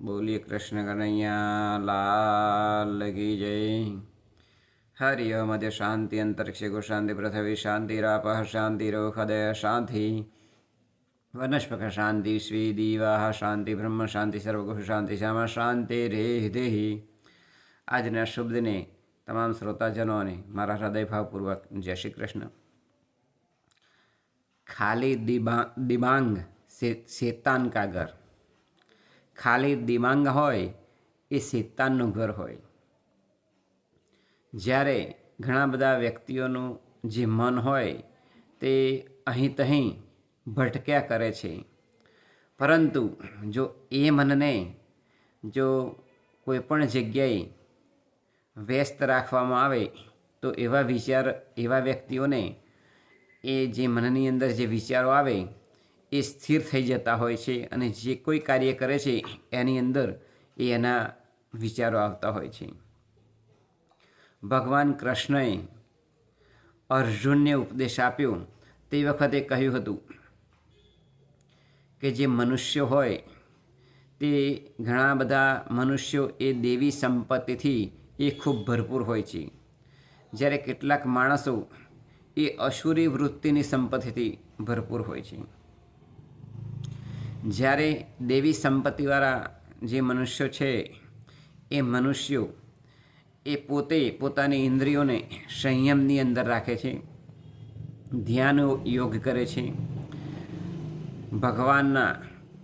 બોલીએ કૃષ્ણ કનૈયા લાલ કી જય. હરિ ઓમ અદ્ય શાંતિ અંતરિક્ષે ગો શાંતિ પૃથ્વી શાંતિરાપ શાંતિરોખદય શાંતિ. વનસ્પક શાંતિ શ્રી દીવા શાંતિ બ્રહ્મ શાંતિ સર્વગુહ શાંતિ શ્યામા શાંતિ રે દેહી. આજના દિને તમામ શ્રોતાજનોને મારા હૃદયભાવપૂર્વક જય શ્રી કૃષ્ણ. ખાલી દિબા દિબાંગ શેતાન કા ઘર. ખાલી દિમાંગ હોય એ શેતાનનું ઘર હોય. જ્યારે ઘણા બધા વ્યક્તિઓનું જે મન હોય તે અહીં તહીં ભટક્યા કરે છે. પરંતુ જો એ મનને જો કોઈપણ જગ્યાએ વ્યસ્ત રાખવામાં આવે, તો એવા વિચાર, એવા વ્યક્તિઓને એ જે મનની અંદર જે વિચારો આવે એ સ્થિર થઈ જતા હોય છે અને જે કોઈ કાર્ય કરે છે એની અંદર એ એના વિચારો આવતા હોય છે. ભગવાન કૃષ્ણએ અર્જુનને ઉપદેશ આપ્યો. તે વખતે કહ્યું હતું કે જે મનુષ્ય હોય, તે ઘણા બધા મનુષ્યો એ દેવી સંપત્તિથી એ ખૂબ ભરપૂર હોય છે. જ્યારે કેટલાક માણસો એ અસુરી વૃત્તિની સંપત્તિથી ભરપૂર હોય છે. જ્યારે દેવી સંપત્તિવાળા જે મનુષ્યો છે, એ મનુષ્યો એ પોતે પોતાની ઇન્દ્રિયોને સંયમની અંદર રાખે છે, ધ્યાન યોગ કરે છે, ભગવાનના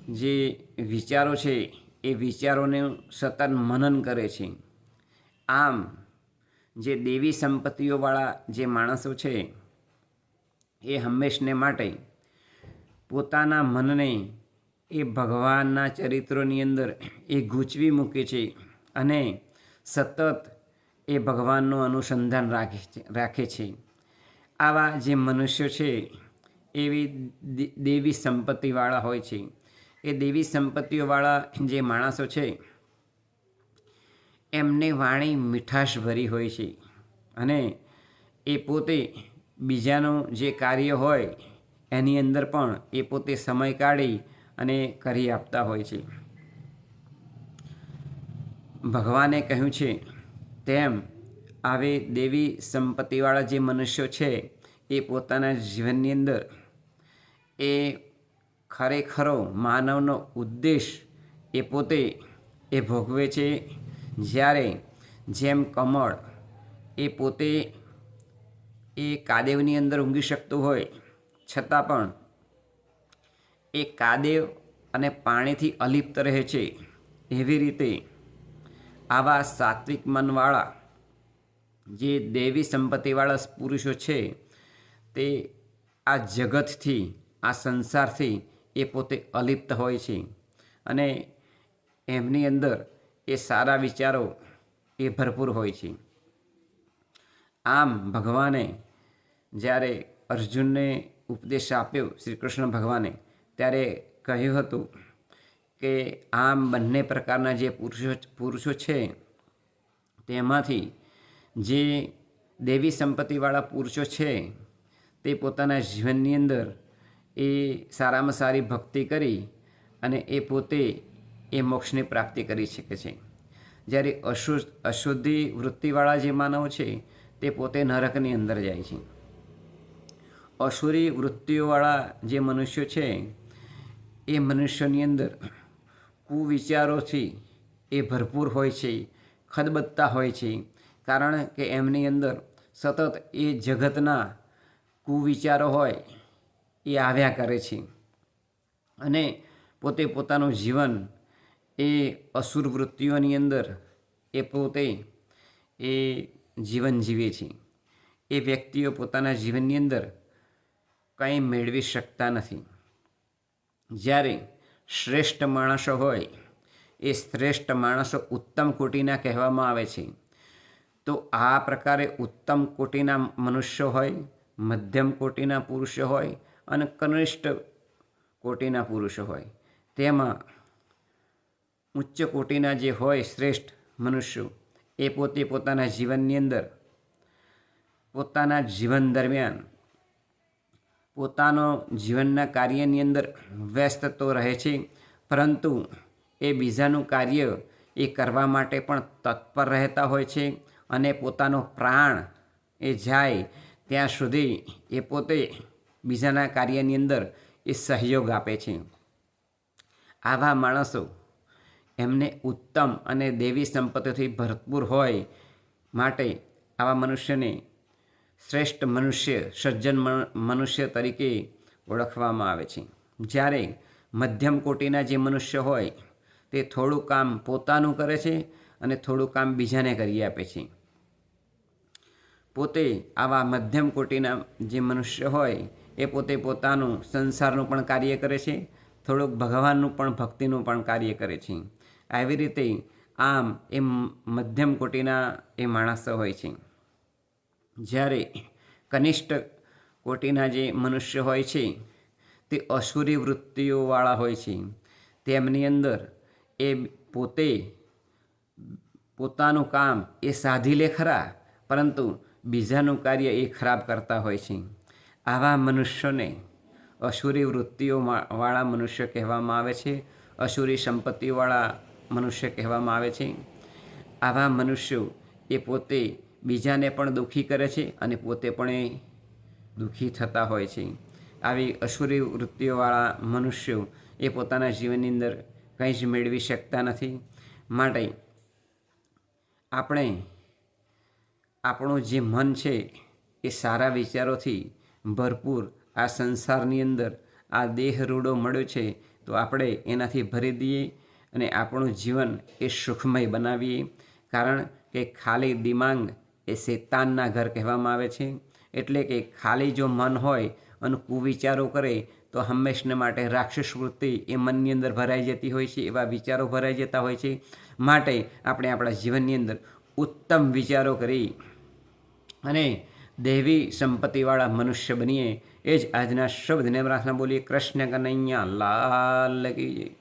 જે વિચારો છે, એ વિચારોનું સતત મનન કરે છે. આમ જે દેવી સંપત્તિઓવાળા જે માણસો છે, એ હંમેશને માટે પોતાના મનને એ ભગવાનના ચરિત્રોની અંદર એ ગૂંચવી મૂકે છે અને સતત એ ભગવાનનું અનુસંધાન રાખે છે રાખે છે. આવા જે મનુષ્યો છે, એવી દેવી સંપત્તિવાળા હોય છે. એ દેવી સંપત્તિઓવાળા જે માણસો છે, એમને વાણી મીઠાશ ભરી હોય છે અને એ પોતે બીજાનું જે કાર્ય હોય, એની અંદર પણ એ પોતે સમય કાઢી અને કરી આપતા હોય છે. ભગવાને કહ્યું છે, તેમ આવે દેવી સંપત્તિવાળા જે મનુષ્યો છે, એ પોતાના જીવનની અંદર એ ખરેખરો માનવનો ઉદ્દેશ એ પોતે એ ભોગવે છે. જ્યારે જેમ કમળ એ પોતે એ કાદેવની અંદર ઊંઘી શકતું હોય, છતાં પણ એ કાદેવ અને પાણીથી અલિપ્ત રહે છે. એવી રીતે આવા સાત્વિક મનવાળા જે દેવી સંપત્તિવાળા પુરુષો છે, તે આ જગતથી, આ સંસારથી એ પોતે અલિપ્ત હોય છે. અને એમની અંદર એ સારા વિચારો એ ભરપૂર હોય છે. આમ ભગવાને જ્યારે અર્જુનને ઉપદેશ આપ્યો શ્રી કૃષ્ણ ભગવાને ત્યારે કહ્યું હતું કે આમ બંને પ્રકારના જે પુરુષો પુરુષો છે, તેમાંથી જે દેવી સંપત્તિવાળા પુરુષો છે, તે પોતાના જીવનની અંદર એ સારામાં સારી ભક્તિ કરી અને એ પોતે એ મોક્ષની પ્રાપ્તિ કરી શકે છે. જ્યારે અશુ અશુદ્ધિ વૃત્તિવાળા જે માનવ છે, તે પોતે નરકની અંદર જાય છે. અસુરી વૃત્તિઓવાળા જે મનુષ્યો છે એ મનુષ્યોની અંદર કુવિચારોથી એ ભરપૂર હોય છે, ખદબદતા હોય છે. કારણ કે એમની અંદર સતત એ જગતના કુવિચારો હોય, એ આવ્યા કરે છે. અને પોતે પોતાનું જીવન એ અસુર વૃત્તિઓની અંદર એ પોતે એ જીવન જીવે છે. એ વ્યક્તિઓ પોતાના જીવનની અંદર કંઈ મેળવી શકતા નથી. જ્યારે શ્રેષ્ઠ માણસો હોય, એ શ્રેષ્ઠ માણસો ઉત્તમ કોટીના કહેવામાં આવે છે. તો આ પ્રકારે ઉત્તમ કોટીના મનુષ્યો હોય, મધ્યમ કોટીના પુરુષો હોય અને કનિષ્ઠ કોટીના પુરુષો હોય. તેમાં ઉચ્ચ કોટીના જે હોય શ્રેષ્ઠ મનુષ્યો, એ પોતે પોતાના જીવનની અંદર, પોતાના જીવન દરમિયાન પોતાનો જીવનના કાર્યની અંદર વ્યસ્ત તો રહે છે, પરંતુ એ બીજાનું કાર્ય એ કરવા માટે પણ તત્પર રહેતા હોય છે અને પોતાનો પ્રાણ એ જાય ત્યાં સુધી એ પોતે બીજાના કાર્યની અંદર એ સહયોગ આપે છે. આવા માણસો એમને ઉત્તમ અને દેવી સંપત્તિથી ભરપૂર હોય માટે આવા મનુષ્યને શ્રેષ્ઠ મનુષ્ય, સજ્જન મનુષ્ય તરીકે ઓળખવામાં આવે છે. જ્યારે મધ્યમ કોટીના જે મનુષ્ય હોય, તે થોડું કામ પોતાનું કરે છે અને થોડું કામ બીજાને કરી આપે છે. પોતે આવા મધ્યમ કોટીના જે મનુષ્ય હોય, એ પોતે પોતાનું સંસારનું પણ કાર્ય કરે છે, થોડુંક ભગવાનનું પણ, ભક્તિનું પણ કાર્ય કરે છે. આવી રીતે આમ એ મધ્યમ કોટીના એ માણસો હોય છે. જ્યારે કનિષ્ઠ કોટીના જે મનુષ્ય હોય છે, તે અસુરી વૃત્તિઓવાળા હોય છે, તેમની અંદર એ પોતે પોતાનું કામ એ સાધી લે ખરા, પરંતુ બીજાનું કાર્ય એ ખરાબ કરતા હોય છે. આવા મનુષ્યોને અસુરી વૃત્તિઓવાળા મનુષ્ય કહેવામાં આવે છે, અસુરી સંપત્તિવાળા મનુષ્ય કહેવામાં આવે છે. આવા મનુષ્યો એ પોતે બીજાને પણ દુઃખી કરે છે અને પોતે પણ એ દુઃખી થતા હોય છે. આવી અસુરી વૃત્તિઓવાળા મનુષ્યો એ પોતાના જીવનની અંદર કંઈ જ મેળવી શકતા નથી. માટે આપણે આપણું જે મન છે એ સારા વિચારોથી ભરપૂર આ સંસારની અંદર આ દેહ રૂડો મળ્યો છે, તો આપણે એનાથી ભરી દઈએ અને આપણું જીવન એ સુખમય બનાવીએ. કારણ કે ખાલી દિમાગ એ શેતાનના ઘર કહેવામાં આવે છે. એટલે કે ખાલી જો મન હોય અને કુવિચારો કરે, તો હંમેશને માટે રાક્ષસ વૃત્તિ એ મનની અંદર ભરાઈ જતી હોય છે, એવા વિચારો ભરાઈ જતા હોય છે. માટે આપણે આપણા જીવનની અંદર ઉત્તમ વિચારો કરી અને દેવી સંપત્તિવાળા મનુષ્ય બનીએ. એ જ આજના શબ્દને પ્રાર્થના બોલીએ. કૃષ્ણ કનૈયા, લાલ લગી જય